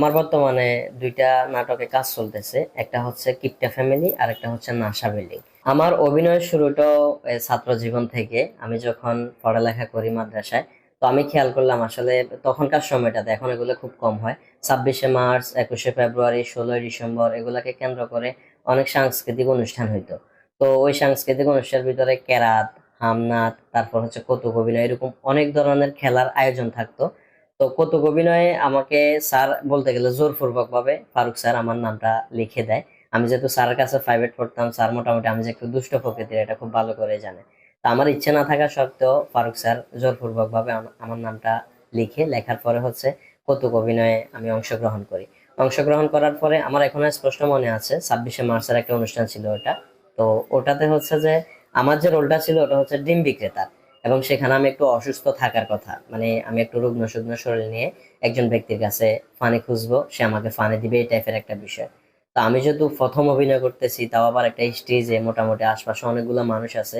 আমার বর্তমানে দুইটা নাটকে কাজ চলতেছে। একটা হচ্ছে কিপটা ফ্যামিলি আর একটা হচ্ছে নাসা বিল্ডিং। আমার অভিনয়ের শুরুটাও ছাত্র জীবন থেকে। আমি যখন পড়ালেখা করি মাদ্রাসায়, তো আমি খেয়াল করলাম আসলে তখনকার সময়টাতে, এখন এগুলো খুব কম হয়। ছাব্বিশে মার্চ, একুশে ফেব্রুয়ারি, ষোলোই ডিসেম্বর এগুলাকে কেন্দ্র করে অনেক সাংস্কৃতিক অনুষ্ঠান হইতো। তো ওই সাংস্কৃতিক অনুষ্ঠানের ভিতরে কেরাত হামনাথ তারপর হচ্ছে কৌতুক অভিনয়, এরকম অনেক ধরনের খেলার আয়োজন থাকতো। তো কৌতুক অভিনয়ে আমাকে স্যার বলতে গেলে জোরপূর্বক ভাবে ফারুক স্যার আমার নামটা লিখে দেয়। আমি যেহেতু স্যারের কাছে প্রাইভেট পড়তাম, স্যার মোটামুটি আমি যে একটু দুষ্ট প্রকৃতির, এটা খুব ভালো করে জানে। তা আমার ইচ্ছে না থাকা সত্ত্বেও ফারুক স্যার জোরপূর্বক ভাবে আমার নামটা লিখে লেখার পরে হচ্ছে কৌতুক অভিনয়ে আমি অংশগ্রহণ করি। অংশগ্রহণ করার পরে আমার এখনও স্পষ্ট মনে আছে, ছাব্বিশে মার্চের একটা অনুষ্ঠান ছিল ওটা। তো ওটাতে হচ্ছে যে আমার যে রোলটা ছিল ওটা হচ্ছে ডিম বিক্রেতা। এবং সেখানে আমি একটু অসুস্থ থাকার কথা। মানে আমি একটু রুগ্ন শুগ্ন শরীর নিয়ে একজন ব্যক্তির কাছে ফানি খুঁজবো, সে আমাকে ফানি দিবে, এই টাইপের একটা বিষয়। তো আমি যেহেতু প্রথম অভিনয় করতেছি, তাও আবার একটা স্টেজে মোটামুটি আশপাশে অনেকগুলো মানুষ আছে।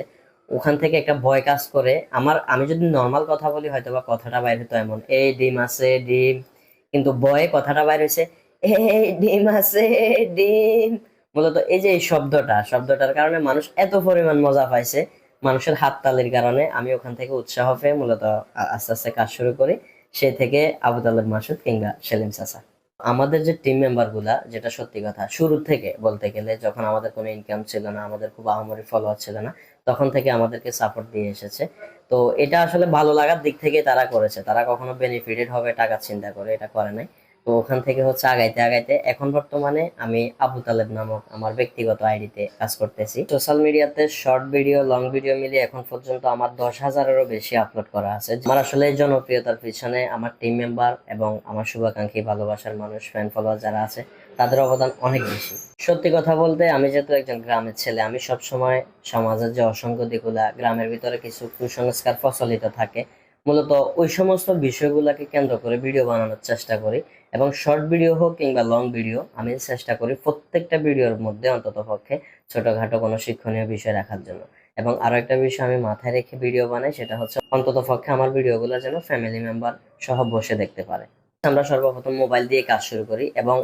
ওখান থেকে একটা ভয় কাজ করে। আমার, আমি যদি নর্মাল কথা বলি হয়তো বা কথাটা বাইর হতো এমন, এই ডিম আছে, ডিম। কিন্তু ভয়ে কথাটা বাইর হয়েছে এই ডিম আছে, ডিম। মূলত এই যে এই শব্দটা, শব্দটার কারণে মানুষ এত পরিমাণ মজা পাইছে। মানুষের হাততালির কারণে আমি ওখান থেকে উৎসাহ পেয়ে মূলত আস্তে আস্তে কাজ শুরু করি। সে থেকে আবু তালেব, মাসুদ কিংবা সেলিম চাচা। আমাদের যে টিম মেম্বারগুলা, যেটা সত্যি কথা, শুরু থেকে বলতে গেলে যখন আমাদের কোনো ইনকাম ছিল না, আমাদের খুব আহামরি ফলোয়ার ছিল না, তখন থেকে আমাদেরকে সাপোর্ট দিয়ে এসেছে। তো এটা আসলে ভালো লাগার দিক থেকে তারা করেছে। তারা কখনো বেনিফিটেড হবে, টাকা চিন্তা করে এটা করে নাই। তো ওখান থেকে হচ্ছে আগাইতে আগাইতে এখন বর্তমানে আমি আবু তালেব নামক আমার ব্যক্তিগত আইডিতে কাজ করতেছি। সোশ্যাল মিডিয়াতে শর্ট ভিডিও লং ভিডিও মিলিয়ে এখন পর্যন্ত আমার দশ হাজারেরও বেশি আপলোড করা আছে। আমার আসলে জনপ্রিয়তার পিছনে আমার টিম মেম্বার এবং আমার শুভাকাঙ্ক্ষী, ভালোবাসার মানুষ ফ্যান ফলোয়ার যারা আছে, তাদের অবদান অনেক বেশি। সত্যি কথা বলতে, আমি যেহেতু একজন গ্রামের ছেলে, আমি সবসময় সমাজের যে অসঙ্গতিগুলা গ্রামের ভিতরে কিছু কুসংস্কার প্রচলিত থাকে মূলত ওই সমস্ত বিষয়গুলোকে কেন্দ্র করে ভিডিও বানানোর চেষ্টা করি এবং শর্ট ভিডিও হোক কিংবা লং ভিডিও আমি চেষ্টা করি প্রত্যেকটা ভিডিওর মধ্যে অন্তত পক্ষে ছোটখাটো কোনো শিক্ষণীয় বিষয় রাখার জন্য। এবং আরও একটা বিষয় আমি মাথায় রেখে ভিডিও বানাই, সেটা হচ্ছে অন্তত পক্ষে আমার ভিডিওগুলো যেন ফ্যামিলি মেম্বার সহ বসে দেখতে পারে। আমরা সর্বপ্রথম মোবাইল দিয়ে কাজ শুরু করি এবং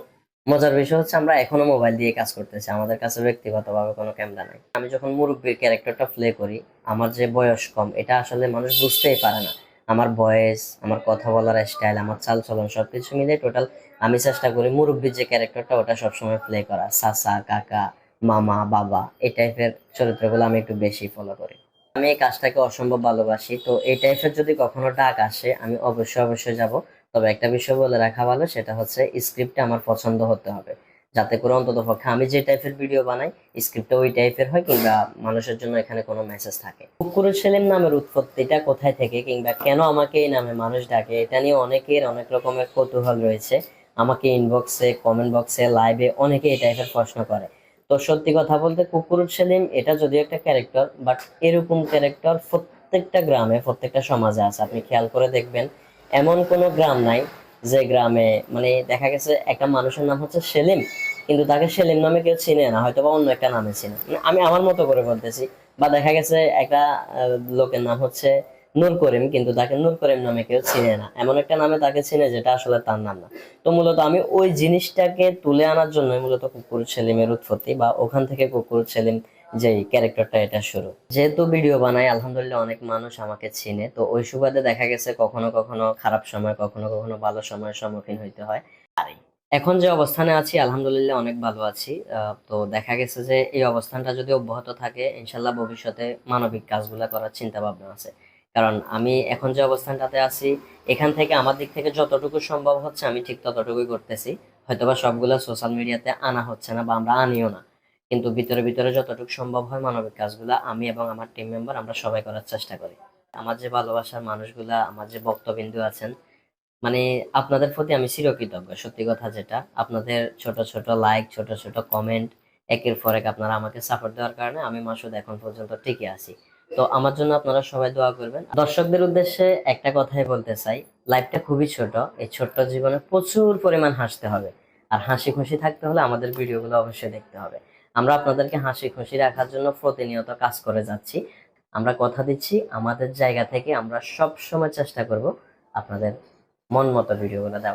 মজার বিষয় হচ্ছে আমরা এখনও মোবাইল দিয়ে কাজ করতেছি, আমাদের কাছে ব্যক্তিগতভাবে কোনো ক্যামেরা নাই। আমি যখন মুরব্বীর ক্যারেক্টারটা প্লে করি, আমার যে বয়স কম, এটা আসলে মানুষ বুঝতেই পারে না। আমার ভয়েস আমার কথা বলার স্টাইল আমার চাল চলন সবকিছু মিলে টোটাল আমি চেষ্টা করি মুরব্বীর যে ক্যারেক্টারটা ওটা সবসময় প্লে করা। সাসা কাকা, মামা, বাবা, এই টাইপের চরিত্রগুলো আমি একটু বেশি ফলো করি। আমি এই কাজটাকে অসম্ভব ভালোবাসি, তো এই টাইপের যদি কখনো ডাক আসে, আমি অবশ্যই অবশ্যই যাব। তবে একটা বিষয় বলে রাখা ভালো, সেটা হচ্ছে স্ক্রিপ্টটা আমার পছন্দ হতে হবে। যাতে করে অন্তত পক্ষে আমি যে টাইপের ভিডিও বানাই স্ক্রিপ্টটা ওই টাইপের হয় কিংবা মানুষের জন্য এখানে কোনো মেসেজ থাকে। কুকুরের সেলিম নামের উৎপত্তিটা কোথায় থেকে কিংবা কেন আমাকে এই নামে মানুষ ডাকে, এটা নিয়ে অনেকের অনেক রকমের কৌতূহল রয়েছে। আমাকে ইনবক্সে কমেন্ট বক্সে লাইভে অনেকে এই টাইপের প্রশ্ন করে। তো সত্যি কথা বলতে কুকুরুল সেলিম, এটা যদিও একটা ক্যারেক্টার বাট এরকম ক্যারেক্টার প্রত্যেকটা গ্রামে, প্রত্যেকটা সমাজে আছে। আপনি খেয়াল করে দেখবেন, এমন কোনো গ্রাম নাই যে গ্রামে মানে দেখা গেছে একটা মানুষের নাম হচ্ছে সেলিম, কিন্তু তাকে সেলিম নামে কেউ চিনে না হয়তো বা অন্য একটা নামে চিনে। মানে আমি আমার মতো করে বলতেছি, বা দেখা গেছে একটা লোকের নাম হচ্ছে নূর করিম, কিন্তু তাকে নূর করিম নামে কেউ চিনে না। এমন একটা নামে তাকে চিনে যেটা আসলে তার নাম না। তো মূলত আমি ওই জিনিসটাকে তুলে আনার জন্য মূলত কুকুর সেলিমের উৎপত্তি, বা ওখান থেকে কুকুর সেলিম যে ক্যারেক্টারটা এটা শুরু। যেহেতু ভিডিও বানাই, আলহামদুলিল্লাহ অনেক মানুষ আমাকে চিনে। তো ওই সুবাদে দেখা গেছে কখনো কখনো খারাপ সময়, কখনো কখনো ভালো সময়ের সম্মুখীন হইতে হয়। আর, এখন যে অবস্থানে আছি, আলহামদুলিল্লাহ অনেক ভালো আছি। তো দেখা গেছে যে এই অবস্থানটা যদি অব্যাহত থাকে ইনশাল্লাহ ভবিষ্যতে মানবিক কাজগুলা করার চিন্তা ভাবনা আছে। কারণ আমি এখন যে অবস্থানটাতে আছি, এখান থেকে আমার দিক থেকে যতটুকু সম্ভব হচ্ছে, আমি ঠিক ততটুকুই করতেছি। হয়তোবা সবগুলা সোশ্যাল মিডিয়াতে আনা হচ্ছে না বা আমরা আনিও না। কিন্তু ভিতরে ভিতরে যতটুকু সম্ভব হয় মানবিক কাজগুলা আমি এবং আমার টিম মেম্বার আমরা সবাই করার চেষ্টা করি। আমার যে ভালোবাসার মানুষগুলা, আমার যে বক্তবিন্দু আছেন মানে আপনাদের প্রতি আমি চিরকৃতজ্ঞ, সত্যি কথা যেটা। আপনাদের ছোট ছোট লাইক ছোট ছোট কমেন্ট একের পর এক আপনারা আমাকে সাপোর্ট দেওয়ার কারণে আমি মাসুদ এখন পর্যন্ত টিকে আছি। তো আমার জন্য আপনারা সবাই দোয়া করবেন। দর্শকদের উদ্দেশ্যে একটা কথাই বলতে চাই লাইফটা খুবই ছোট, এই ছোট্ট জীবনে প্রচুর পরিমাণ হাসতে হবে। আর হাসি খুশি থাকতে হলে আমাদের ভিডিওগুলো অবশ্যই দেখতে হবে। আমরা আপনাদেরকে হাসি খুশি রাখার জন্য প্রতিনিয়ত কাজ করে যাচ্ছি। আমরা কথা দিচ্ছি, আমাদের জায়গা থেকে আমরা সব সময় চেষ্টা করব আপনাদের মন মতো ভিডিওগুলো দেওয়া